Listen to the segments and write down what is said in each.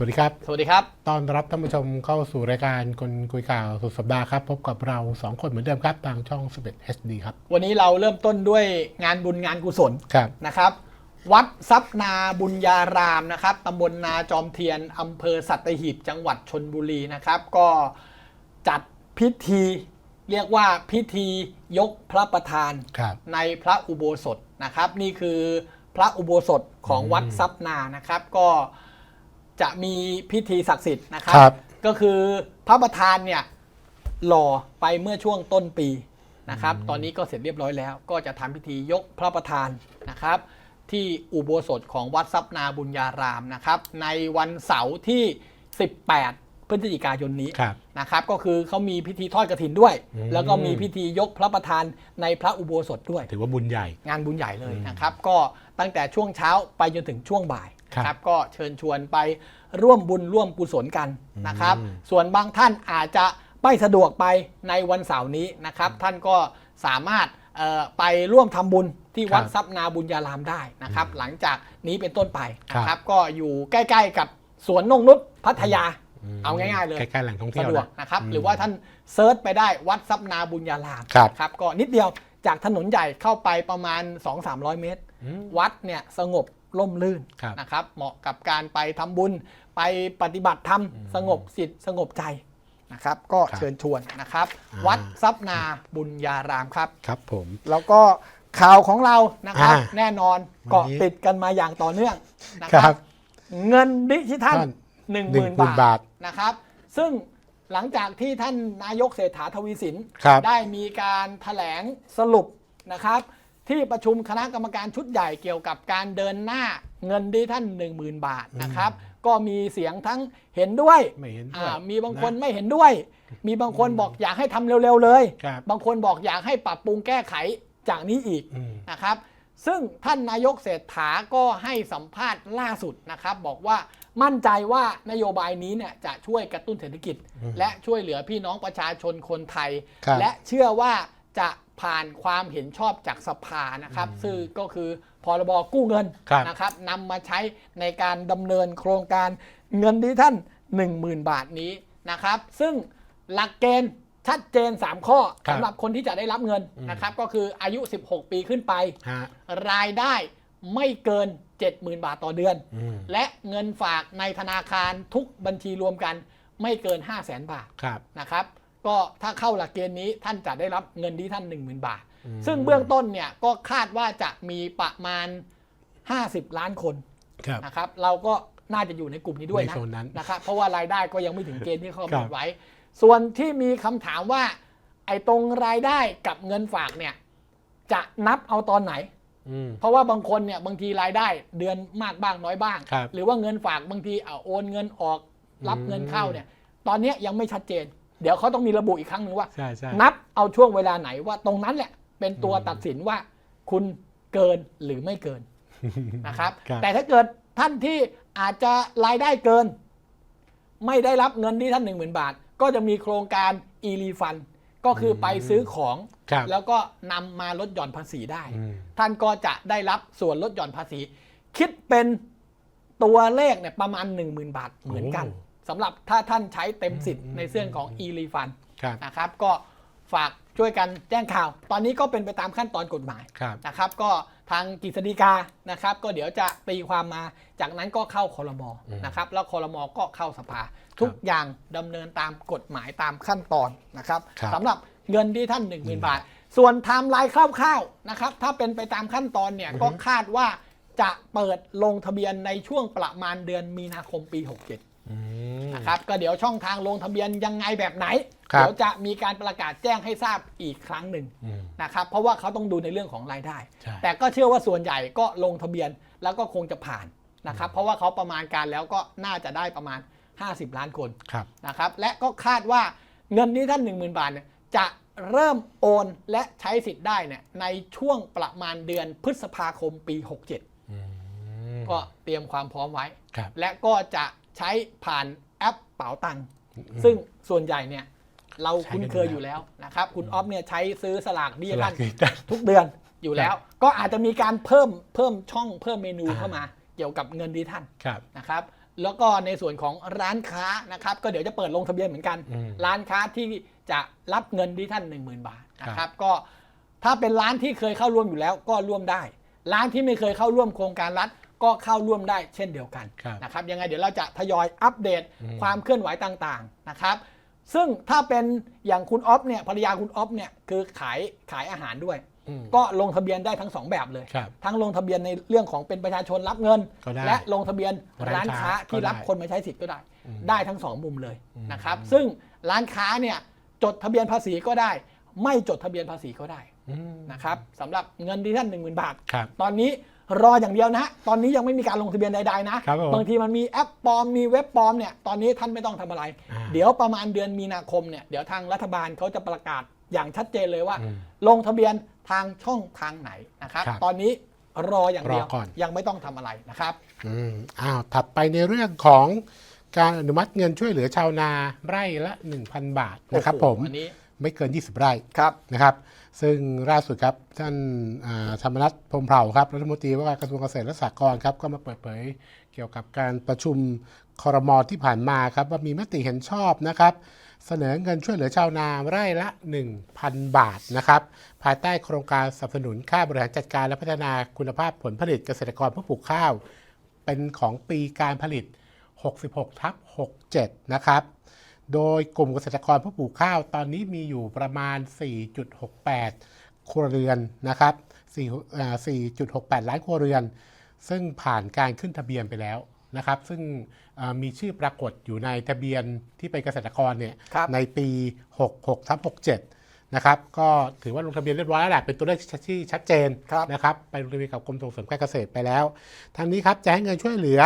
สวัสดีครับ สวัสดีครับต้อนรับท่านผู้ชมเข้าสู่รายการคนคุยข่าวสุดสัปดาห์ครับ พบกับเรา 2 คนเหมือนเดิมครับ ทางช่อง 11 HD ครับ วันนี้เราเริ่มต้นด้วยงานบุญงานกุศลครับนะครับ วัดทรัพย์นาบุญญารามนะครับตำบลนาจอมเทียนอำเภอสัตหีบจังหวัดชนบุรีนะครับ ก็จัดพิธีเรียกว่าพิธียกพระประธานครับในพระอุโบสถนะครับ นี่คือพระอุโบสถของวัดทรัพย์นานะครับก็ จะมีพิธีศักดิ์สิทธิ์นะครับ ครับ ก็คือพระประธานเนี่ยหล่อไปเมื่อช่วงต้นปีนะครับ ตอนนี้ก็เสร็จเรียบร้อยแล้ว ก็จะทำพิธียกพระประธานนะครับ ที่อุโบสถของวัดทรัพย์นาบุญญารามนะครับ ในวันเสาร์ที่ 18 พฤศจิกายนนี้ ครับ นะครับก็คือเขามีพิธีทอดกระถินด้วย อืม แล้วก็มีพิธียกพระประธานในพระอุโบสถด้วย ถือว่าบุญใหญ่ งานบุญใหญ่เลยนะครับ ก็ตั้งแต่ช่วงเช้าไปจนถึงช่วงบ่าย ครับครับก็เชิญชวนไปร่วมบุญร่วมกุศลกันนะครับอืมส่วนบางท่านอาจจะไม่สะดวกไปในวันเสาร์นี้นะครับ ท่านก็สามารถเอ่อไปร่วมทำบุญที่วัดครับทรัพย์นาบุญญารามได้นะครับ หลังจากนี้เป็นต้นไปนะคครัรับบก็อยู่ใกล้ ๆ กับสวนนงนุษพัทยาเอาง่าย ๆ เลยใกล้ๆแหล่งท่องเที่ยสะวดวกนะนะครับอืมหรือว่าท่านเซิร์ชไปได้วัดทรัพย์นาบุญญารามครับครับก็นิดเดียวจากถนนใหญ่เข้าไปประมาณ 2-300 เมตรอืมวัดเนี่ยสงบ ร่มรื่นครับนะครับ เหมาะกับการไปทำบุญไปปฏิบัติธรรมสงบสิทธิ์สงบใจนะครับ ก็ครับเชิญชวนนะครับอ่าวัดทรัพย์นาบุญญารามครับครับผม แล้วก็ข่าวของเรานะครับอ่าแน่นอนวันนี้เกาะติดกันมาอย่างต่อเนื่องนะคครัรับบเงินดิจิทัลท่านหนึ่งหหนึ่มื่งนหมื่นบาบาททนะครับ ซึ่งหลังจากที่ท่านนายกเศรษฐาทวีสินครับได้มีการถแถลงสรุปนะครับ ที่ประชุมคณะกรรมการชุดใหญ่เกี่ยวกับการเดินหน้าเงินดิจิทัล10,000 บาทนะครับ ก็มีเสียงทั้งเห็นด้วยไม่เห็นด้วยอ่ามีบางคนนะไม่เห็นด้วย มีบางคนบอกอยากให้ทำเร็วๆเลย ครับ บางคนบอกอยากให้ปรับปรุงแก้ไขจากนี้อีก อืม นะครับซึ่งท่านนายกเศรษฐาก็ให้สัมภาษณ์ล่าสุดนะครับ บอกว่ามั่นใจว่านโยบายนี้เนี่ยจะช่วยกระตุ้นเศรษฐกิจ และช่วยเหลือพี่น้องประชาชนคนไทย ครับ และเชื่อว่าจะ ผ่านความเห็นชอบจากสภานะครับซึ่งก็คือพรบกู้เงินครับนะครับนำมาใช้ในการดำเนินโครงการเงินที่ท่าน10,000 บาทนี้นะครับ ซึ่งหลักเกณฑ์ชัดเจน 3 ข้อครับสำหรับคนที่จะได้รับเงินนะครับ ก็คืออายุ 16 ปีขึ้นไปฮะรายได้ไม่เกิน 70,000 บาทต่อเดือนอืมและเงินฝากในธนาคารทุกบัญชีรวมกันไม่เกิน 5 0 0 0 0 0 บาทครับนะครับ ก็ถ้าเข้าหลักเกณฑ์นี้ท่านจะได้รับเงินที่ท่าน 10,000 บาทอืมซึ่งเบื้องต้นเนี่ยก็คาดว่าจะมีประมาณ 50 ล้านคนครับนะครับเราก็น่าจะอยู่ในกลุ่มนี้ด้วยในนะโซนนั้นนะครับเพราะว่ารายได้ก็ยังไม่ถึงเกณฑ์ที่เขาคกำรัหนบดไว้ ส่วนที่มีคำถามว่า ไอ้ตรงรายได้กับเงินฝากเนี่ย จะนับเอาตอนไหนอืมเพราะว่าบางคนเนี่ยบางทีรายได้เดือนมากบ้างน้อยบ้างครับหรือว่าเงินฝากบางทีเอาโอนเงินออกรับอืมเงินเข้าเนี่ย ตอนเนี้ยยังไม่ชัดเจน เดี๋ยวเขาต้องมีระบุอีกครั้งหนึ่งว่า ใช่ใช่นับเอาช่วงเวลาไหนว่าตรงนั้นแหละ เป็นตัวอืมตัดสินว่าคุณเกินหรือไม่เกินนะครับครับ แต่ถ้าเกิดท่านที่อาจจะรายได้เกิน ไม่ได้รับเงินที่ท่าน1 0,000บาท ก็จะมีโครงการ e r e f u n d ก็คือไปซื้อของ ครับแล้วก็นำมาลดหย่อนภาษีได้ อืม ท่านก็จะได้รับส่วนลดหย่อนภาษี คิดเป็นตัวเลขเนี่ยประมาณ 10,000 บาทเหมือนกันโอ้ สำหรับถ้าท่านใช้เต็มสิทธิ์ในเรื่องของ e r e f u n d ครับนะครับ ก็ฝากช่วยกันแจ้งข่าว ตอนนี้ก็เป็นไปตามขั้นตอนกฎหมายครับนะครับ ก็ทางกฤษฎีกานะครับ ก็เดี๋ยวจะตีความมา จากนั้นก็เข้าคอรมออืมนะครับ แล้วคอรมอก็เข้าสภา ทุกอย่างดำเนินตามกฎหมายตามขั้นตอนนะครับครับสำหรับเงินที่ท่าน 1 0,000 บาท ส่วนไทม์ไลน์คร่าวๆนะครับ ถ้าเป็นไปตามขั้นตอนเนี่ยก็คาดว่าจะเปิดลงทะเบียนในช่วงประมาณเดือนมีนาคมปี 67อืม นะครับก็เดี๋ยวช่องทางลงทะเบียนยังไงแบบไหนครับเดี๋ยวจะมีการประกาศแจ้งให้ทราบอีกครั้งหนึ่งอืมนะครับเพราะว่าเขาต้องดูในเรื่องของรายได้ใช่แต่ก็เชื่อว่าส่วนใหญ่ก็ลงทะเบียนแล้วก็คงจะผ่านนะครับเพราะว่าเขาประมาณการแล้วก็น่าจะได้ประมาณ 50 ล้านคนครับนะครับและก็คาดว่าเงินที่ท่าน 10,000 บาทเนี่ยจะเริ่มโอนและใช้สิทธิ์ได้เนี่ยในช่วงประมาณเดือนพฤษภาคมปี 67อืมก็เตรียมความพร้อมไว้ครับและก็จะใช้ผ่านแอปเป๋าตังค์ซึ่งส่วนใหญ่เนี่ยเราคุ้นเคยอยู่แล้วนะครับ คุณออฟเนี่ยใช้ซื้อสลากดิจิสทัลาลกดิจิทัลทุกเดือนอยู่แล้ว ก็อาจจะมีการเพิ่มเพิ่มช่องเพิ่มเมนูอ่าเข้ามา เกี่ยวกับเงินดิจิทัลครับนะครับ แล้วก็ในส่วนของร้านค้านะครับ ก็เดี๋ยวจะเปิดลงทะเบียนเหมือนกันอืมร้านค้าที่จะรับเงินที่ท่าน10,000บาทนะคครัรับบก็ถ้าเป็นร้านที่เคยเข้าร่วมอยู่แล้วก็ร่วมได้ ร้านที่ไม่เคยเข้าร่วมโครงการรัฐ ก็เข้าร่วมได้เช่นเดียวกันครับนะครับยังไงเดี๋ยวเราจะทยอยอัปเดตอืมความเคลื่อนไหวต่างๆนะครับ ซึ่งถ้าเป็นอย่างคุณออฟเนี่ยภรรยาคุณออฟเนี่ยคือขายขายอาหารด้วยอืมก็ลงทะเบียนได้ทั้งสองแบบเลยครับทั้งลงทะเบียนในเรื่องของเป็นประชาชนรับเงินก็ได้และลงทะเบียนร้าร้านนค้าค้าที่ก็ได้รับคนมาใช้สิทธิ์ก็ได้อืมได้ทั้งสองมุมเลยอืมนะครับ ซึ่งร้านค้าเนี่ยจดทะเบียนภาษีก็ได้ ไม่จดทะเบียนภาษีก็ได้อืมนะครับสำหรับเงินที่ท่าน1 0,000บาทครับตอนนี้ รออย่างเดียวนะตอนนี้ยังไม่มีการลงทะเบียนใดๆนะ ครับผมบางทีมันมีแอปปลอม มีเว็บปลอมเนี่ย ตอนนี้ท่านไม่ต้องทำอะไร อ่าเดี๋ยวประมาณเดือนมีนาคมเนี่ย เดี๋ยวทางรัฐบาลเขาจะประกาศอย่างชัดเจนเลยว่า อืมลงทะเบียนทางช่องทางไหนนะครับ ครับตอนนี้รออย่างเดียว รอก่อน ยังไม่ต้องทำอะไรนะครับ อืมอ้าวถัดไปในเรื่องของการอนุมัติเงินช่วยเหลือชาวนาไร่ละ 1,000 บาทนะครับโอ้ผโหมอันนี้ ไม่เกิน 20 ไร่ครับนะครับ ซึ่งล่าสุดครับท่านอ่าธรรมนัฐพรหมเผ่าครับรัฐมนตรีว่าการกระทรวงเกษตรและสหกรณ์ครับก็มาเปิดเผยเกี่ยวกับการประชุมครมที่ผ่านมาครับว่ามีมติเห็นชอบนะครับ เสนอเงินช่วยเหลือชาวนาไร่ละ 1,000 บาทนะครับภายใต้โครงการสนับสนุนค่าบริหารจัดการและพัฒนาคุณภาพผลผลิตเกษตรกรผู้ปลูกข้าว เป็นของปีการผลิต 66ทับ67 นะครับ โดยกลุ่มเกษตรกรผู้ปลูกข้าวตอนนี้มีอยู่ประมาณ 4.68 ครัวเรือนนะครับ4อ่า4.68 ล้านครัวเรือน ซึ่งผ่านการขึ้นทะเบียนไปแล้วนะครับ ซึ่งเอ่อมีชื่อปรากฏอยู่ในทะเบียนที่เป็นเกษตรกรเนี่ยครับในปี 66ทับ67 นะครับ ก็ถือว่าลงทะเบียนเรียบร้อยแล้วแหละเป็นตัวเลขที่ชัดเจนครับนะครับ ไปลงทะเบียนกับกรมส่งเสริมการเกษตรไปแล้วทางนี้ครับจะให้เงินช่วยเหลือ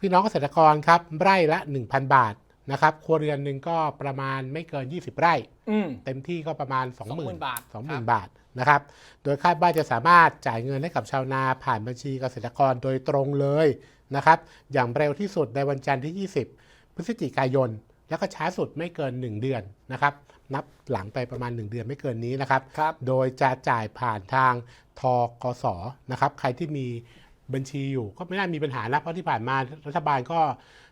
พี่น้องเกษตรกรครับไร่ละ 1,000 บาท นะครับครัวเรือนหนึ่งก็ประมาณไม่เกิน 20 ไร่ อืม เต็มที่ก็ประมาณ 20,000 20,000บาทครับ20,000บาทนะครับ โดยคาดว่าจะสามารถจ่ายเงินให้กับชาวนาผ่านบัญชีเกษตรกรโดยตรงเลยนะครับ อย่างเร็วที่สุดในวันจันทร์ที่ 20 พฤศจิกายน แล้วก็ช้าสุดไม่เกิน 1 เดือนนะครับ นับหลังไปประมาณ 1 เดือนไม่เกินนี้นะครับ ครับ โดยจะจ่ายผ่านทางทกสนะครับ ใครที่มี บัญชีอยู่ก็ไม่น่ามีปัญหานะเพราะที่ผ่านมารัฐบาลก็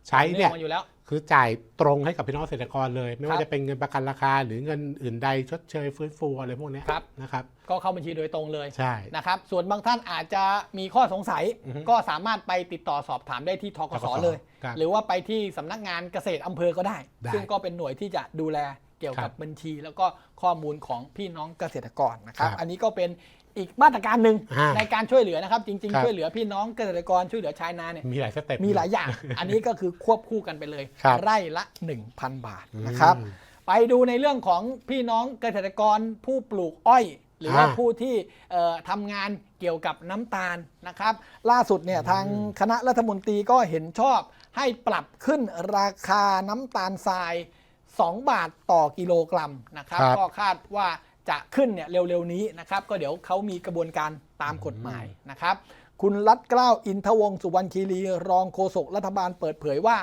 ใช้เนี่ยมาอยู่แล้วคือจ่ายตรงให้กับพี่น้องเกษตรกรเลย ไม่คว่ารับจะเป็นเงินประกันราคา หรือเงินอื่นใดชดเชยฟื้นฟูอะไรพวกเนี้ยครับนะครับก็เข้าบัญชีโดยตรงเลยใช่นะครับส่วนบางท่านอาจจะมีข้อสงสัยอือฮึก็สามารถไปติดต่อสอบถามได้ที่ทกธกสสเลยครับหรือว่าไปที่สำนักงานเกษตรอำเภอก็ได้ได้ ซึ่งก็เป็นหน่วยที่จะดูแลเกี่ยวครักับบบัญชี แล้วก็ข้อมูลของพี่น้องเกษตรกรนะครับครับอันนี้ก็เป็น อีกมาตรการหนึ่งอ่า ในการช่วยเหลือนะครับ จริง ครัๆบช่วยเหลือพี่น้องเกษตรกรช่วยเหลือชายนาเนี่ยมีหลายสเต็ป มีหลายอย่าง อันนี้ก็คือควบคู่กันไปเลย ครับไร่ละ 1,000 บาทนะครับ อืมไปดูในเรื่องของพี่น้องเกษตรกรผู้ปลูกอ้อย หรือว่าอ่า ผู้ที่เอ่อทำงานเกี่ยวกับน้ำตาลนะครับ ล่าสุดเนี่ยทางคณะรัฐมนตรีก็เห็นชอบให้ปรับขึ้นราคาน้ำตาลทราย 2 บาทต่อกิโลกรัมนะครับ ครับ ก็คาดว่า จะขึ้นเนี่ยเร็วๆนี้นะครับก็เดี๋ยวเขามีกระบวนการตามกฎหมายนะครับ คุณรัตเกล้าอินทวงศ์สุวรรณคีรีรองโฆษกรัฐบาลเปิดเผยว่า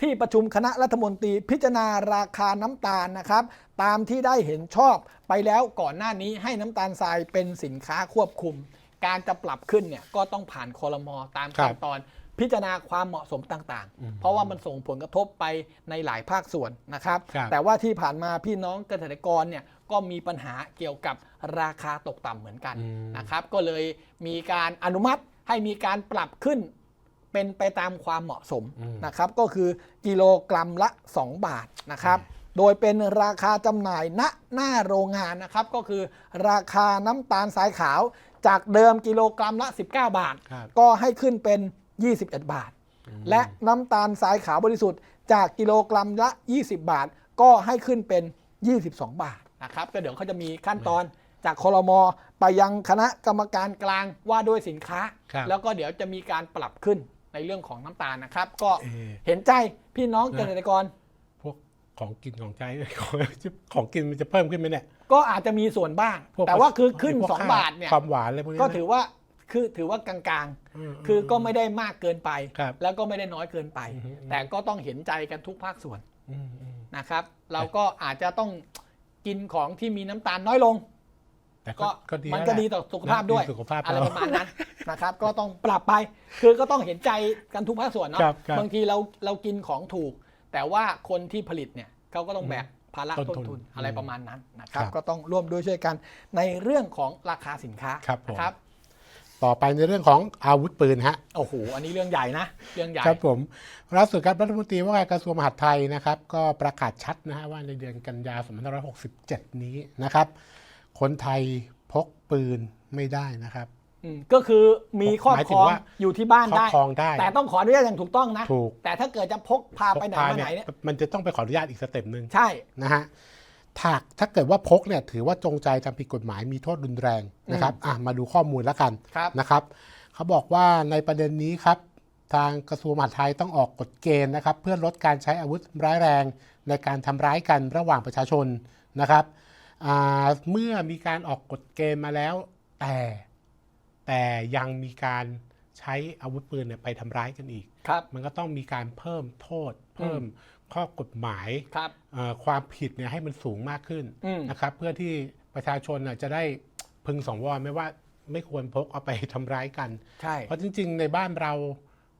ที่ประชุมคณะรัฐมนตรีพิจารณาราคาน้ำตาลนะครับ ตามที่ได้เห็นชอบไปแล้วก่อนหน้านี้ให้น้ำตาลทรายเป็นสินค้าควบคุม การจะปรับขึ้นเนี่ยก็ต้องผ่านคอรมอตามครัขั้บนตอนพิจารณาความเหมาะสมต่างๆ เพราะว่ามันส่งผลกระทบไปในหลายภาคส่วนนะครับครับแต่ว่าที่ผ่านมาพี่น้องเกษตรกรเนี่ย ก็มีปัญหาเกี่ยวกับราคาตกต่ำเหมือนกันอืมนะครับ ก็เลยมีการอนุมัติให้มีการปรับขึ้นเป็นไปตามความเหมาะสมอืมนะครับ ก็คือกิโลกรัมละ 2 บาทนะครับ โดยเป็นราคาจำหน่ายณหน้าโรงงานนะครับ ก็คือราคาน้ำตาลสายขาวจากเดิมกิโลกรัมละ 19 บาทครับก็ให้ขึ้นเป็น 21 บาท และน้ำตาลทรายขาวบริสุทธิ์จากกิโลกรัมละ 20 บาท ก็ให้ขึ้นเป็น 22 บาท นะครับก็เดี๋ยวเขาจะมีขั้นตอนจากคอรมอไปยังคณะกรรมการกลางว่าด้วยสินค้าครับแล้วก็เดี๋ยวจะมีการปรับขึ้นในเรื่องของน้ำตาลนะครับ ก็เอ่อเห็นใจพี่น้องเกษตรกรพวกของกินของใจของกินมันจะเพิ่มขึ้นไหมเนี่ยก็อาจจะมีส่วนบ้างพกแต่ว่าคือขึ้นพวก2บาทเนี่ยความหวานอะไรพวกนี้ก็ถือว่าคือถือว่ากลางๆ คือก็ไม่ได้มากเกินไปครับแล้วก็ไม่ได้น้อยเกินไปอือฮึแต่ก็ต้องเห็นใจกันทุกภาคส่วนอืมอืมนะครับ เราก็อาจจะต้อง กินของที่มีน้ำตาลน้อยลง แต่ก็ก็ก็ดีมันแล้วก็แหละดีต่อสุขภาพด้วยดีสุขภาพอะไรเราประมาณนั้นนะครับ ก็ต้องปรับไป คือก็ต้องเห็นใจกันทุกภาคส่วนเนาะครับครับบางทีเราเรากินของถูก แต่ว่าคนที่ผลิตเนี่ยเขาก็ต้องแบกภาระต้นต้นทุนทุนอืมอะไรประมาณนั้นนะครับครับ ก็ต้องร่วมด้วยช่วยกันในเรื่องของราคาสินค้าครับผมนะครับ ต่อไปในเรื่องของอาวุธปืนฮะโอ้โหอันนี้เรื่องใหญ่นะเรื่องใหญ่ครับผมล่าสุดครับรัฐมนตรีว่าการกระทรวงมหาดไทยนะครับ ก็ประกาศชัดนะฮะว่าในเดือนกันยา2567 นี้นะครับ คนไทยพกปืนไม่ได้นะครับอืมก็คือมีครอบหมายคถึรงองว่าอยู่ที่บ้านครอบได้ครองได้ แต่ต้องขออนุญาตอย่างถูกต้องนะถูกแต่ถ้าเกิดจะพกพาไปไหนพกมาไหนเนี่ยมันจะต้องไปขออนุญาตอีกสเต็ปหนึ่งใช่นะฮะ ถ้าถ้าเกิดว่าพกเนี่ยถือว่าจงใจทำผิดกฎหมายมีโทษรุนแรงนะครับอะมาดูข้อมูลแล้วกันครับ นะครับ เขาบอกว่าในประเด็นนี้ครับ ทางกระทรวงมหาดไทยต้องออกกฎเกณฑ์นะครับ เพื่อลดการใช้อาวุธร้ายแรง ในการทำร้ายกันระหว่างประชาชนนะครับอ่าเมื่อมีการออกกฎเกณฑ์มาแล้ว แต่แต่ยังมีการใช้อาวุธปืนเนี่ยไปทำร้ายกันอีก ครับ มันก็ต้องมีการเพิ่มโทษ เพิ่ม ข้อกฎหมายครับเอ่อความผิดเนี่ยให้มันสูงมากขึ้นอืมนะครับ เพื่อที่ประชาชนน่ะจะได้พึงสองวรไม่ว่าไม่ควรพกเอาไปทำร้ายกันใช่เพราะจริง ๆ ในบ้านเรา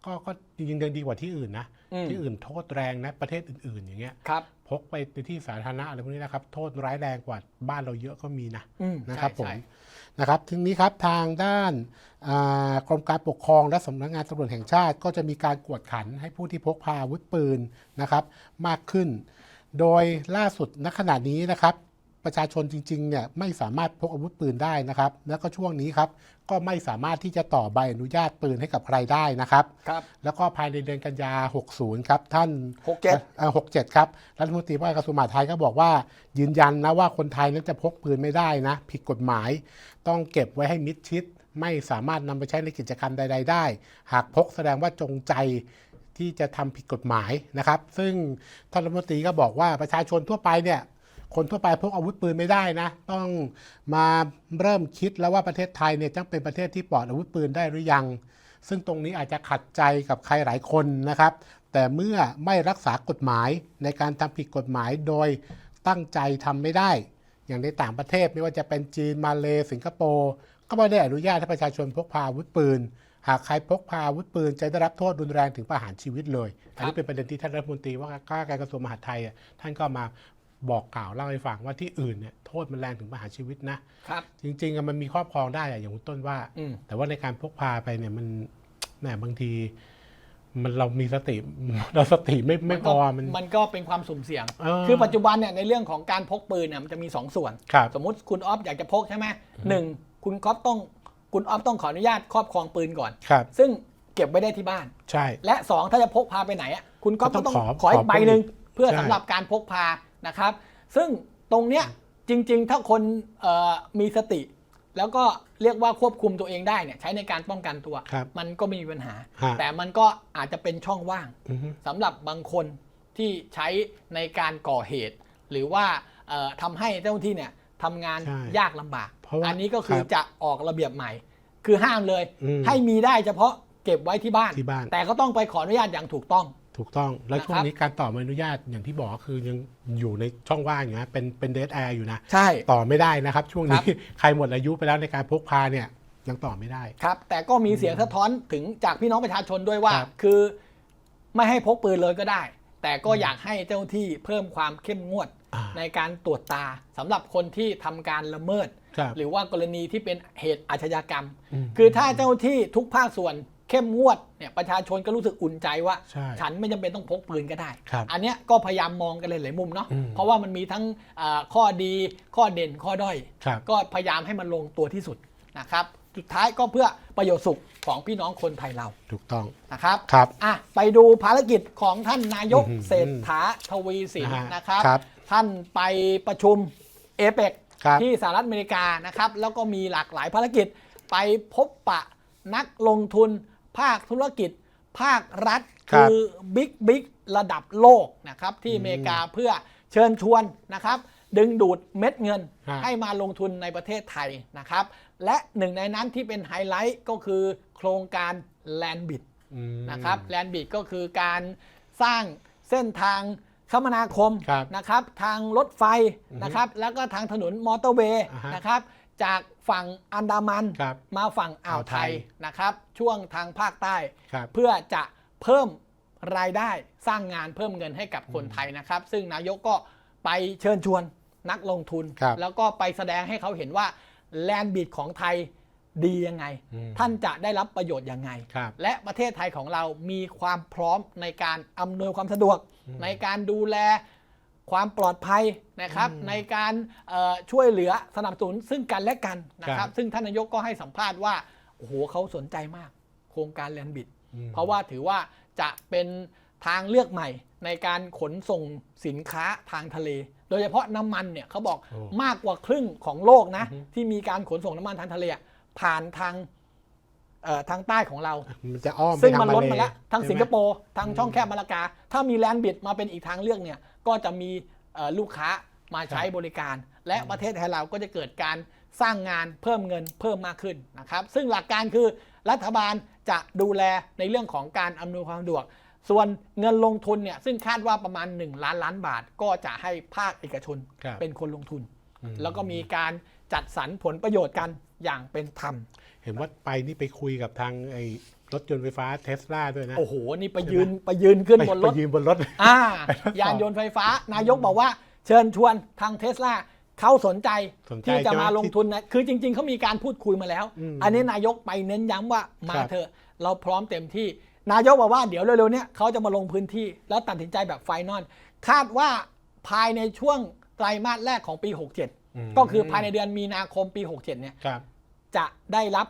ก็ก็จริงๆยังดีกว่าที่อื่นนะอืมที่อื่นโทษแรงนะประเทศอื่นๆอย่างเงี้ยครับพกไปในที่สาธารณะอะไรพวกนี้นะครับ โทษร้ายแรงกว่าบ้านเราเยอะก็มีนะอืมนะครับใช่ผมใช่ นะครับทีนี้ครับทางด้านกรมการปกครองและสำนักงานตำรวจแห่งชาติ ก็จะมีการกวดขันให้ผู้ที่พกพาอาวุธปืนนะครับมากขึ้น โดยล่าสุดณขณะนี้นะครับ ประชาชนจริงๆเนี่ยไม่สามารถพกอาวุธปืนได้นะครับ แล้วก็ช่วงนี้ครับก็ไม่สามารถที่จะต่อใบอนุญาตปืนให้กับใครได้นะครับครับ แล้วก็ภายในเดือนกันยา 60 ครับ ท่านหกเจ็ดอ่อ67 ครับรัฐมนตรีว่าการกระทรวงมหาดไทยก็บอกว่า ยืนยันนะว่าคนไทยนั้นจะพกปืนไม่ได้นะ ผิดกฎหมาย ต้องเก็บไว้ให้มิดชิด ไม่สามารถนำไปใช้ในกิจกรรมใด ๆ ได้ หากพกแสดงว่าจงใจที่จะทำผิดกฎหมายนะครับ ซึ่งท่านรัฐมนตรีก็บอกว่าประชาชนทั่วไปเนี่ย คนทั่วไปพกอาวุธปืนไม่ได้นะ ต้องมาเริ่มคิดแล้วว่าประเทศไทยเนี่ยจะเป็นประเทศที่ปลอดอาวุธปืนได้หรือยัง ซึ่งตรงนี้อาจจะขัดใจกับใครหลายคนนะครับ แต่เมื่อไม่รักษากฎหมายในการทำผิดกฎหมายโดยตั้งใจทำไม่ได้ อย่างในต่างประเทศไม่ว่าจะเป็นจีนมาเลสิงคโปร์ก็ไม่ได้อนุญาตให้ประชาชนพกพาอาวุธปืน หากใครพกพาอาวุธปืนจะได้รับโทษรุนแรงถึงประหารชีวิตเลย อันนี้เป็นประเด็นที่ท่านรัฐมนตรีว่าการกระทรวงมหาดไทยท่านก็มา บอกกล่าวเล่าให้ฟังว่าที่อื่นเนี่ยโทษมันแรงถึงประหารชีวิตนะครับ จริงๆอะมันมีครอบครองได้อะอย่างคุณต้นว่า อืม แต่ว่าในการพกพาไปเนี่ยมันแหมบางที มันเรามีสติ เราสติไม่ไม่พอมัน มันก็เป็นความสุ่มเสี่ยง เออ คือปัจจุบันเนี่ยในเรื่องของการพกปืนเนี่ยมันจะมี 2 ส่วน ครับ สมมุติคุณออฟอยากจะพกใช่ไหมหนึ่งคุณก๊อฟต้องคุณออฟต้องขออนุญาตครอบครองปืนก่อน ครับ ซึ่งเก็บไว้ได้ที่บ้าน ใช่ และ 2 ถ้าจะพกพาไปไหนอะคุณก๊อฟก็ก็ต้ต้อองงขอขออีขกอใบหนึ่งปืนเพื่อใช่ สำหรับการพกพา นะครับ ซึ่งตรงเนี้ยจริง ๆ ถ้าคนเอ่อมีสติ แล้วก็เรียกว่าควบคุมตัวเองได้เนี่ยใช้ในการป้องกันตัวครับมันก็ไม่มีปัญหาฮะแต่มันก็อาจจะเป็นช่องว่างอือฮึสำหรับบางคนที่ใช้ในการก่อเหตุ หรือว่าเอ่อทำให้เจ้าหน้าที่เนี่ยทำงานใช่ยากลำบากเพราะว่าอันนี้ก็คือครับจะออกระเบียบใหม่ คือห้ามเลยอืมให้มีได้เฉพาะเก็บไว้ที่บ้านที่บ้าน แต่ก็ต้องไปขออนุญาตอย่างถูกต้อง ถูกต้องแล้วนะครับช่วงนี้การต่อใบอนุญาตอย่างที่บอกก็คือยังอยู่ในช่องว่างอยู่นะเป็นเป็นเดทแอร์อยู่นะใช่ ต่อไม่ได้นะครับ ช่วงครันี้บใครหมดอายุไปแล้วในการพกพาเนี่ยยังต่อไม่ได้ครับ แต่ก็มีเสียงสะท้อนถึงจากพี่น้องประชาชนด้วยว่าครับคือไม่ให้พกปืนเลยก็ได้ แต่ก็อยากให้เจ้าหน้าที่เพิ่มความเข้มงวดอ่าในการตรวจตาสำหรับคนที่ทำการละเมิดครับหรือว่ากรณีที่เป็นเหตุอาชญากรรมอืมคือถ้าเจ้าหน้าที่ทุกภาคส่วน เข้มงวดเนี่ยประชาชนก็รู้สึกอุ่นใจว่า ใช่ ฉันไม่จำเป็นต้องพกปืนก็ได้ ครับอันเนี้ยก็พยายามมองกันหลายๆมุมเนาะอืม เพราะว่ามันมีทั้งอ่าข้อดีข้อเด่นข้อด้อย ครับ ก็พยายามให้มันลงตัวที่สุดนะครับ สุดท้ายก็เพื่อประโยชน์สุขของพี่น้องคนไทยเราถูกต้องนะครับครับ อะไปดูภารกิจของท่านนายกอื้อหือเศรษฐาทวีสินนะฮะนะครับ ครับท่านไปประชุมเอเปกครับที่สหรัฐอเมริกานะครับ แล้วก็มีหลากหลายภารกิจไปพบปะนักลงทุน ภาคธุรกิจ ภาครัฐครับคือบิ๊กบิ๊กระดับโลกนะครับที่อเมริกาเพื่อเชิญชวนนะครับ ดึงดูดเม็ดเงินฮะให้มาลงทุนในประเทศไทยนะครับ และหนึ่งในนั้นที่เป็นไฮไลท์ก็คือโครงการ Landbit อืมนะครับแลนบิดก็คือการสร้างเส้นทางคมนาคมครับนะครับ ทางรถไฟนะครับ แล้วก็ทางถนนมอเตอร์เวย์อ่าฮะนะครับ จากฝั่งอันดามันครับมาฝั่งอ่าวไทยอ่าวไทยนะครับ ช่วงทางภาคใต้ ครับเพื่อจะเพิ่มรายได้สร้างงานเพิ่มเงินให้กับคนไทยนะครับ ซึ่งนายกก็ไปเชิญชวนนักลงทุน ครับแล้วก็ไปแสดงให้เขาเห็นว่าแลนด์บิดของไทยดียังไง อืม ท่านจะได้รับประโยชน์ยังไง ครับ และประเทศไทยของเรามีความพร้อมในการอำนวยความสะดวกในการดูแล ความปลอดภัยนะครับในการเอ่อช่วยเหลือสนับสนุนซึ่งกันและกันนะคครัรับบซึ่งท่านนายกก็ให้สัมภาษณ์ว่าโอ้โหเขาสนใจมาก โครงการแลนด์บิดอืมเพราะว่าถือว่าจะเป็นทางเลือกใหม่ในการขนส่งสินค้าทางทะเล โดยเฉพาะน้ำมันเนี่ยเขาบอกโอ้มากกว่าครึ่งของโลกนะอือฮึที่มีการขนส่งน้ำมันทางทะเลอะผ่านทางเอ่อ ทางใต้ของเรา มันจะอ้อมซึ่งไปทามันมาล้นเลมาแล้วทางใช่ไหมสิงคโปร์ทางช่องแคบมาลากา ถ้ามีแลนด์บิดมาเป็นอีกทางเลือกเนี่ยก็จะมีเอ่อลูกค้ามาใช้บริการ และประเทศไทยเราก็จะเกิดการสร้างงานเพิ่มเงินเพิ่มมากขึ้นนะครับ ซึ่งหลักการคือรัฐบาลจะดูแลในเรื่องของการอำนวยความสะดวก ส่วนเงินลงทุนเนี่ยซึ่งคาดว่าประมาณ 1 ล้านล้านบาท ก็จะให้ภาคเอกชนครับเป็นคนลงทุนอืมแล้วก็มีการจัดสรรผลประโยชน์กันอย่างเป็นธรรม เห็นว่าไปนี่ไปคุยกับทางไอ้รถยนต์ไฟฟ้าเทสลาด้วยนะ โอ้โห นี่ไปยืนไปยืนขึ้นไปบนรไปถยืนบนรถ อ่าไปทดสอบยานยนต์ไฟฟ้า นายกบอกว่า เชิญชวนทางเทสลาเขาสนใจสนใจที่จะใช่ไหมมาลงทุนนะ คือจริง ๆ เขามีการพูดคุยมาแล้วอืมอันนี้นายกไปเน้นย้ำว่ามาครับเถอะ เราพร้อมเต็มที่ นายกบอกว่าเดี๋ยวเร็วๆเนี้ยเขาจะมาลงพื้นที่ แล้วตัดสินใจแบบไฟนอล คาดว่าภายในช่วงไตรมาสแรกของปี 67 ก็คือภายในเดือนมีนาคมปี 67 เนี่ยครับ จะได้รับ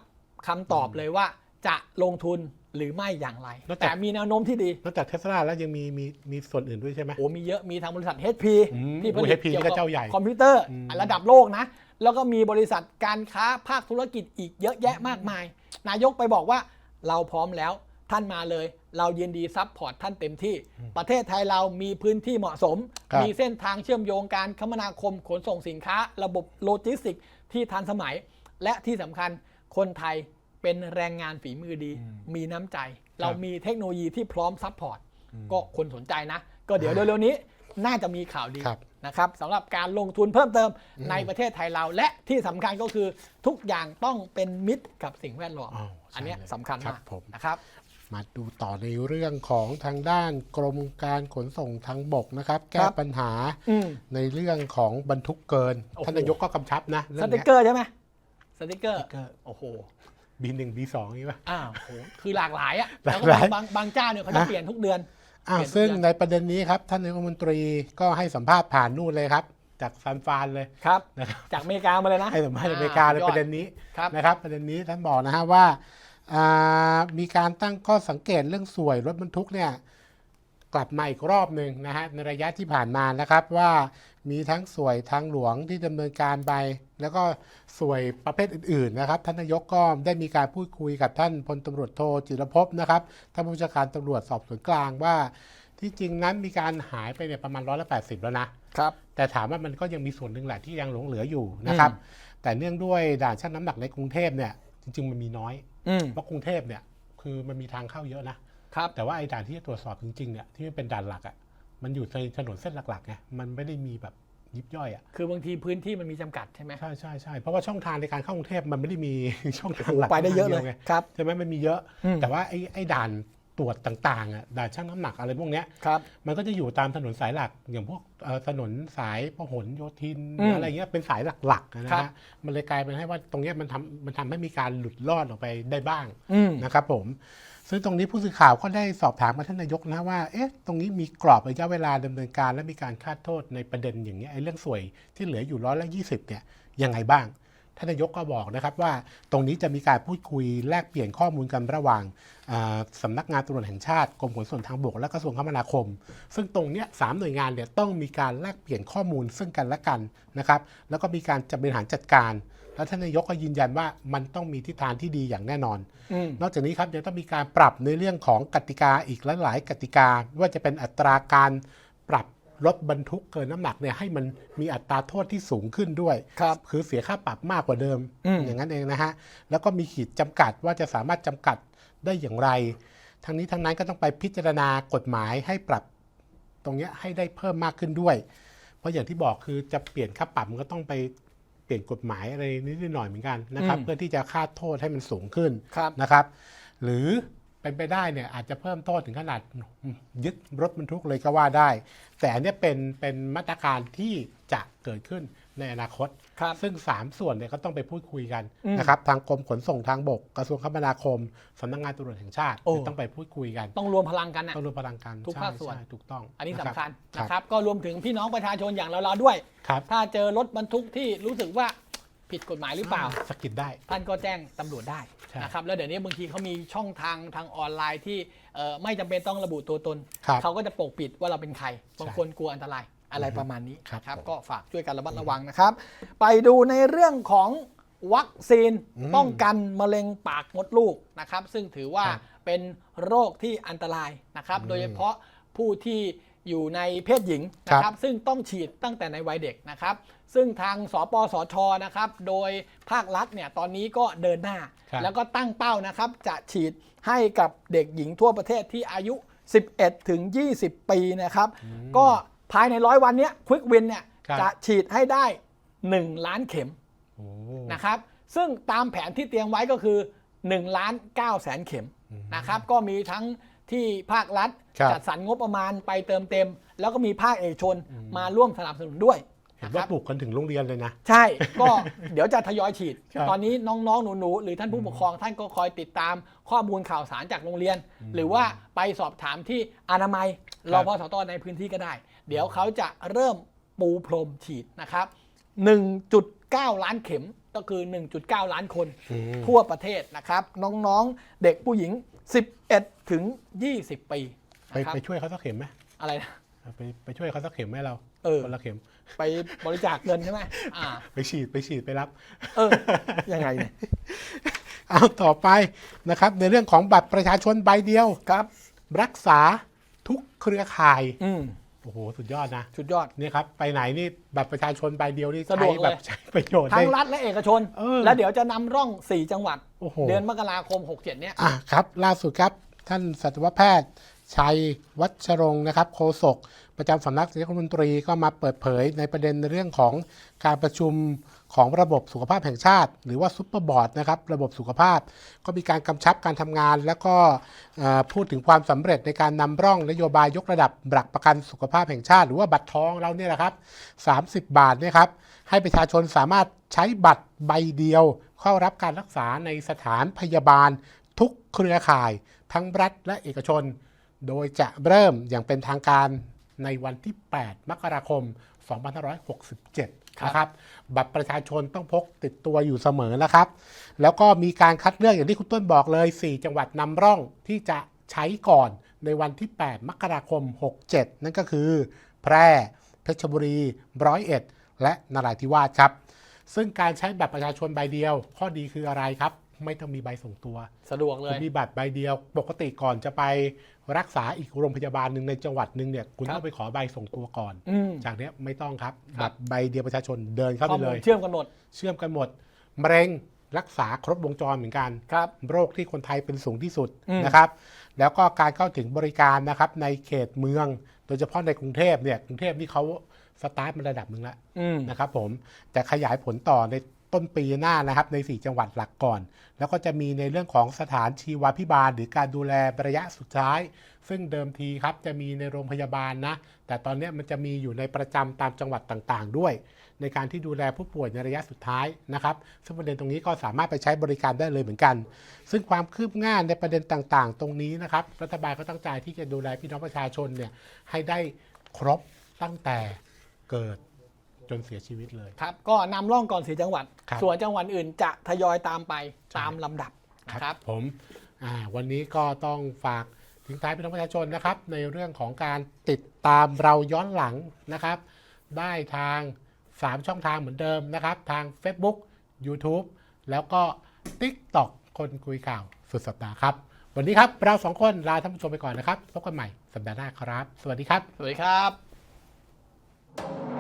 คำตอบเลยว่าจะลงทุนหรือไม่อย่างไรนอกจากแต่มีแนวโน้มที่ดี นอกจากเทสลาแล้วยังมีมีมีส่วนอื่นด้วยใช่ไหมโอ้มีเยอะมีทางบริษัท HP อืมที่ผลิตโอ้ HP เกี่ยวนี่ก็กับเจ้าใหญ่คอมพิวเตอร์อืมระดับโลกนะ แล้วก็มีบริษัทการค้าภาคธุรกิจอีกเยอะแยะมากมาย นายกไปบอกว่าเราพร้อมแล้วท่านมาเลย เรายินดีซัพพอร์ตท่านเต็มที่ ประเทศไทยเรามีพื้นที่เหมาะสมครับมีเส้นทางเชื่อมโยงการคมนาคมขนส่งสินค้า ระบบโลจิสติกส์ที่ทันสมัย และที่สำคัญคนไทยเป็นแรงงานฝีมือดี มีน้ำใจ เรามีเทคโนโลยีที่พร้อมซัพพอร์ต ก็คนสนใจนะ ก็เดี๋ยวเร็วๆนี้น่าจะมีข่าวดีครับนะครับสำหรับการลงทุนเพิ่มเติมในประเทศไทยเราและที่สำคัญก็คือทุกอย่างต้องเป็นมิตรกับสิ่งแวดล้อมอ้าวใช่อันเนี้ยเลยสำคัญครัมาบกผมนะครับมาดูต่อในเรื่องของทางด้านกรมการขนส่งทางบกนะครับ แก้ครับปัญหาอืมในเรื่องของบรรทุกเกินโอ้โหท่านนายกก็กำชับนะสเรื่องติกเนี้เกอร์ใช่ไหมส ติกเกอร์สติ๊กเกอร์ โอ้โห บีหนึ่งบีสองนี่ป่ะ อ้าวโหคือหลากหลายอะหลาแล้วกก็หลายบางบางเจ้าเนี่ยเขาจะนะเปลี่ยนทุกเดือน อ้าวเปลี่ยนทุกซึ่งอย่าง ในประเด็นนี้ครับ ท่านนายกรัฐมนตรีก็ให้สัมภาษณ์ผ่านนู่นเลยครับ จากซานฟรานเลยครับ นะครับจากอเมริกามาเลยนะให้สัมภาษณ์อเมริกาในยอประเด็นนี้ครับ นะครับประเด็นนี้ท่านบอกนะฮะว่าอ่ามีการตั้งข้อสังเกตเรื่องสวยรถบรรทุกเนี่ย กลับมาอีกรอบหนึ่งนะฮะในระยะที่ผ่านมานะครับว่ามีทั้งสวยทางหลวงที่ดำเนินการไป แล้วก็สวยประเภทอื่นๆนะครับท่านนายกก็ได้มีการพูดคุยกับท่านพลตำรวจโทจิรภพนะครับท่านผู้บัญชาการตำรวจสอบสวนกลางว่า ที่จริงนั้นมีการหายไปเนี่ยประมาณร้อยละแปดสิบแล้วนะครับแต่ถามว่ามันก็ยังมีส่วนหนึ่งแหละที่ยังหลงเหลืออยู่นะครับอืมแต่เนื่องด้วยด่านชั่งน้ำหนักในกรุงเทพเนี่ยจริงๆมันมีน้อยอืมเพราะกรุงเทพเนี่ยคือมันมีทางเข้าเยอะนะ ครับ แต่ว่าไอ้ด่านที่จะตรวจสอบจริงๆเนี่ยที่มันเป็นด่านหลักอะ่ะมันอยู่ในถนนเส้นหลักๆไงมันไม่ได้มีแบบยิบย่อยอะ่ะคือบางทีพื้นที่มันมีจำกัดใช่ไหม ใช่ใช่ใช่เพราะว่าช่องทางในการเข้ากรุงเทพมันไม่ได้มี ช่องทางหลักไปได้เยอะเลยไงครับ ใช่ไหมมันมีเยอะ อืม แต่ว่าไอ้ไอ้ด่านตรวจต่างๆอะด่านชั่งน้ำหนักอะไรพวกเนี้ย ครับ มันก็จะอยู่ตามถนนสายหลักอย่างพวกเอ่อถนนสายพหลโยธินอืมอะไรเงี้ยเป็นสายหลักๆนะครัฮะบ มันเลยกลายเป็นให้ว่าตรงเนี้ยมันทำมันทำให้มีการหลุดรอดออกไปได้บ้างอืม นะครับผม ซึ่งตรงนี้ผู้สื่อข่าวก็ได้สอบถามมาท่านนายกนะว่า เอ๊ะ ตรงนี้มีกรอบระยะเวลาดำเนินการ และมีการคาดโทษในประเด็นอย่างเงี้ไอ้เรื่องสวยที่เหลืออยู่ร้อยละยี่สิบเนี่ยยังไงบ้าง ท่านนายกก็บอกนะครับว่าตรงนี้จะมีการพูดคุยแลกเปลี่ยนข้อมูลกันระหว่างอ่าสำนักงานตำรวจแห่งชาติกรมขนส่งทางบกและกระทรวงคมนาคม ซึ่งตรงนี้สามหน่วยงานเนี่ยต้องมีการแลกเปลี่ยนข้อมูลซึ่งกันและกันนะครับ แล้วก็มีการจัดบริหารจัดการ แล้วท่านนายกก็ยืนยันว่ามันต้องมีทิศทางที่ดีอย่างแน่นอนอืมนอกจากนี้ครับยังต้องมีการปรับในเรื่องของกติกาอีกหลายๆกติกาไม่ว่าจะเป็นอัตราการปรับรถบรรทุกเกินน้ำหนักเนี่ยให้มันมีอัตราโทษที่สูงขึ้นด้วยครับคือเสียค่าปรับมากกว่าเดิมอืมอย่างนั้นเองนะฮะแล้วก็มีขีดจำกัดว่าจะสามารถจำกัดได้อย่างไร ทั้งนี้ทั้งนั้นก็ต้องไปพิจารณากฎหมายให้ปรับตรงเนี้ยให้ได้เพิ่มมากขึ้นด้วย เพราะอย่างที่บอกคือจะเปลี่ยนค่าปรับมันก็ต้องไป เปลี่ยนกฎหมายอะไรนิดๆหน่อยๆเหมือนกันนะครับอืมเพื่อที่จะคาดโทษให้มันสูงขึ้นครับนะครับ หรือเป็นไปได้เนี่ยอาจจะเพิ่มโทษถึงขนาดยึดรถบรรทุกเลยก็ว่าได้ แต่อันเนี้ยเป็นเป็นมาตรการที่จะเกิดขึ้นในอนาคต ครับซึ่ง 3 ส่วนเนี่ยก็ต้องไปพูดคุยกันอืมนะครับทางกรมขนส่งทางบก กระทรวงคมนาคมสำนักงานตำรวจแห่งชาติโอ้ต้องไปพูดคุยกันต้องรวมพลังกันนะ ต้องรวมพลังกันทุกใช่ภาคส่วน ใช่ถูกต้องอันนี้สำะรับคัญครับนะครับ ก็รวมถึงพี่น้องประชาชนอย่างเราๆด้วย ครับถ้าเจอรถบรรทุกที่รู้สึกว่าผิดกฎหมายหรือเปล่า สะกิดได้ ท่านก็แจ้งตำรวจได้ใช่นะครับแล้วเดี๋ยวนี้บางทีเขามีช่องทางทางออนไลน์ที่เอ่อไม่จำเป็นต้องระบุตัวตน ครับเขาก็จะปกปิดว่าเราเป็นใครบางคนกลัวอันตราย อะไรประมาณนี้ครับนะครับผมก็ฝากช่วยกันระมัดระวังนะครับ ไปดูในเรื่องของวัคซีนอืมป้องกันมะเร็งปากมดลูกนะครับ ซึ่งถือว่าครับเป็นโรคที่อันตรายนะครับอืมโดยเฉพาะผู้ที่อยู่ในเพศหญิงนะคครัรับบซึ่งต้องฉีดตั้งแต่ในวัยเด็กนะครับ ซึ่งทางสปสชนะครับ โดยภาครัฐเนี่ยตอนนี้ก็เดินหน้าครับแล้วก็ตั้งเป้านะครับ จะฉีดให้กับเด็กหญิงทั่วประเทศที่อายุ 11 ถึง 20 ปีนะครับ ก็ ภายในร้อยวันเนี้ยควิกวินเนี่ยครับ จะฉีดให้ได้ 1 ล้านเข็มโอ้นะครับซึ่งตามแผนที่เตรียมไว้ก็คือ1ล้าน9แสนเข็มนะครับก็มีทั้งที่ภาครัฐ ครับ จัดสรรงบประมาณไปเติมเต็ม แล้วก็มีภาคเอกชนมาร่วมสนับสนุนด้วยเห็นนะคว่ารับ ปลูกกันถึงโรงเรียนเลยนะ ใช่ ก็เดี๋ยวจะทยอยฉีด ครับ ตอนนี้น้อง ๆ หนู ๆ หรือท่านผู้ปกครองท่านก็คอยติดตามข้อมูลข่าวสารจากโรงเรียน หรือว่าไปสอบถามที่อนามัยครรับพสตในพื้นที่ก็ได้ เดี๋ยวเขาจะเริ่มปูพรมฉีดนะครับ1.9 ล้านเข็มก็คือ 1.9 ล้านคนอืมทั่วประเทศนะครับ น้องๆ เด็กผู้หญิง 11 ถึง 20 ปีไปนะครับไปช่วยเขาสักเข็มไหมอะไรนะไปไปช่วยเขาสักเข็มไหมเราเออคนละเข็ม ไปบริจาคเงินใช่ไหมอ่าไปฉีดไปฉีดไปรับ เออยังไงเนี่ยเอาต่อไปนะครับ ในเรื่องของบัตรประชาชนใบเดียวครับ รักษาทุกเครือข่ายอืม โอ้โห สุดยอดนะ สุดยอดเนี่ยครับ ไปไหนนี่บัตรประชาชนใบเดียวนี่สะดใช้วกเลย แบบใช้ประโยชน์ทั้ได้งรัฐและเอกชน เออแล้วเดี๋ยวจะนำร่อง 4 จังหวัด โอ้โห เดือนมกราคม 67 เนี่ย อะครับ ล่าสุดครับ ท่านสัตวแพทย์ ชัยวัชรงค์นะครับโฆษกประจำสำนักนายกรัฐมนตรีก็มาเปิดเผยในประเด็นในเรื่องของการประชุม ของระบบสุขภาพแห่งชาติ หรือว่าซุปเปอร์บอร์ดนะครับระบบสุขภาพ ก็มีการกำชับการทำงาน แล้วก็พูดถึงความสำเร็จในการนำร่องนโยบายยกระดับหลักประกันสุขภาพแห่งชาติ หรือว่าบัตรทองเราเนี่ยแหละครับ 30 บาทเนี่ยครับให้ประชาชนสามารถใช้บัตรใบเดียว เข้ารับการรักษาในสถานพยาบาล ทุกเครือข่าย ทั้งรัฐและเอกชน โดยจะเริ่มอย่างเป็นทางการในวันที่ 8 มกราคม 2567ครับ นะครับบัตรประชาชนต้องพกติดตัวอยู่เสมอนะครับ แล้วก็มีการคัดเลือกอย่างที่คุณต้นบอกเลย 4 จังหวัดนำร่องที่จะใช้ก่อนในวันที่ 8 มกราคม 67 นั่นก็คือ แพร่ เพชรบุรีร้อยเอ็ดและนราธิวาสครับ ซึ่งการใช้บัตรประชาชนใบเดียว ข้อดีคืออะไรครับ ไม่ต้องมีใบส่งตัวสะดวกเลคุย ณมีบัตรใบเดียว ปกติก่อนจะไปรักษาอีกโรงพยาบาลหนึ่งในจังหวัดหนึ่งเนี่ยคุณครับ ต้องไปขอใบส่งตัวก่อน อืม จากเนี้ยไม่ต้องครับครับ บัตรใบเดียวประชาชนเดินเข้าข้ไปอมูเลลย เชื่อมกันหมดเชื่อมกันหมดมะเร็งรักษาครบวงจรเหมือนกัน ครับ โรคที่คนไทยเป็นสูงที่สุดอืม นะครับ แล้วก็การเข้าถึงบริการนะครับในเขตเมือง โดยเฉพาะในกรุงเทพเนี่ยกรุงเทพนี่เขาสตาร์ทมาระดับหนึ่งแล้วอืม นะครับผมแต่ขยายผลต่อใน ต้นปีหน้านะครับใน 4 จังหวัดหลักก่อน แล้วก็จะมีในเรื่องของสถานชีวพิบาล หรือการดูแลระยะสุดท้าย ซึ่งเดิมทีครับจะมีในโรงพยาบาลนะ แต่ตอนนี้มันจะมีอยู่ในประจำตามจังหวัดต่างๆ ด้วย ในการที่ดูแลผู้ป่วยในระยะสุดท้ายนะครับซึ่งประเด็นตรงนี้ก็สามารถไปใช้บริการได้เลยเหมือนกัน ซึ่งความคืบหน้าในประเด็นต่างๆ ตรงนี้นะครับรัฐบาลก็ตั้งใจที่จะดูแลพี่น้องประชาชนเนี่ยให้ได้ครบตั้งแต่เกิด จนเสียชีวิตเลย ครับก็นำร่องก่อนสี่จังหวัด ครับ ส่วนจังหวัดอื่นจะทยอยตามไปใช่ตามลำดับนะครับ ผมอ่าวันนี้ก็ต้องฝากทิ้งท้ายพี่น้องประชาชนนะครับ ในเรื่องของการติดตามเราย้อนหลังนะครับ ได้ทาง 3 ช่องทางเหมือนเดิมนะครับ ทาง Facebook YouTube แล้วก็ TikTok คนคุยข่าวสุดสัปดาห์ครับ วันนี้ครับเราสองคนลาท่านผู้ชมไปก่อนนะครับพบกันใหม่สัปดาห์หน้าครับ สวัสดีครับ สวัสดีครับ